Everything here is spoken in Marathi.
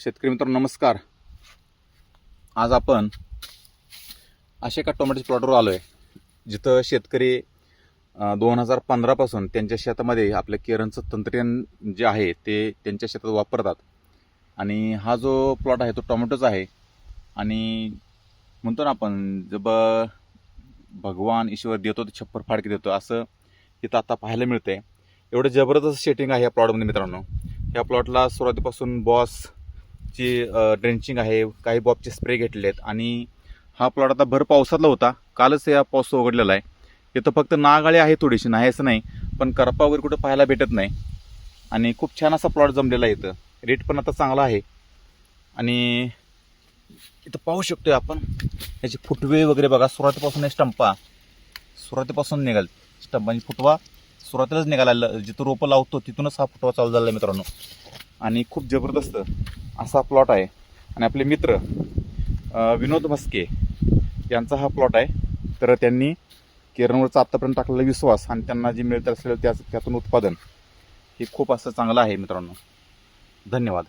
शेतकरी मित्र नमस्कार. आज आपण अशा एका टोमॅटोच्या प्लॉटवर आलो आहे जिथं शेतकरी दोन हजार पंधरापासून त्यांच्या शेतामध्ये आपल्या केरनचं तंत्रज्ञान जे आहे ते त्यांच्या शेतात वापरतात. आणि हा जो प्लॉट आहे तो टोमॅटोचा आहे. आणि म्हणतो ना आपण जब भगवान ईश्वर देतो ते छप्पर फाडके देतो असं इथं आता पाहायला मिळतं आहे एवढं जबरदस्त सेटिंग आहे या प्लॉटमध्ये मित्रांनो. या प्लॉटला सुरुवातीपासून बॉस ची ड्रेंचिंग आहे काही बॉबचे स्प्रे घेतलेत आहेत आणि हा प्लॉट आता भर पावसातला होता. कालच या पाऊस उघडलेला आहे. इथं फक्त नागाळी आहे थोडीशी नाही असं नाही पण करपा वगैरे कुठं पाहायला भेटत नाही. आणि खूप छान असा प्लॉट जमलेला आहे इथं. रेट पण आता चांगला आहे. आणि इथं पाहू शकतोय आपण याचे फुटवे वगैरे बघा. सुरुवातीपासून हे स्टंपा सुरुवातीपासून निघाल. स्टंपांची फुटवा सुरुवातीलाच निघाला. जिथं रोपं लावतो तिथूनच हा फुटवा चालू झाला आहे मित्रांनो. आणि खूप जबरदस्त असा प्लॉट आहे. आणि आपले मित्र विनोद म्हस्के यांचा हा प्लॉट आहे. तर त्यांनी केरळवरचा आत्तापर्यंत टाकलेला विश्वास आणि त्यांना जे मिळत असलेलं त्या त्यातून उत्पादन हे खूप असं चांगलं आहे मित्रांनो. धन्यवाद.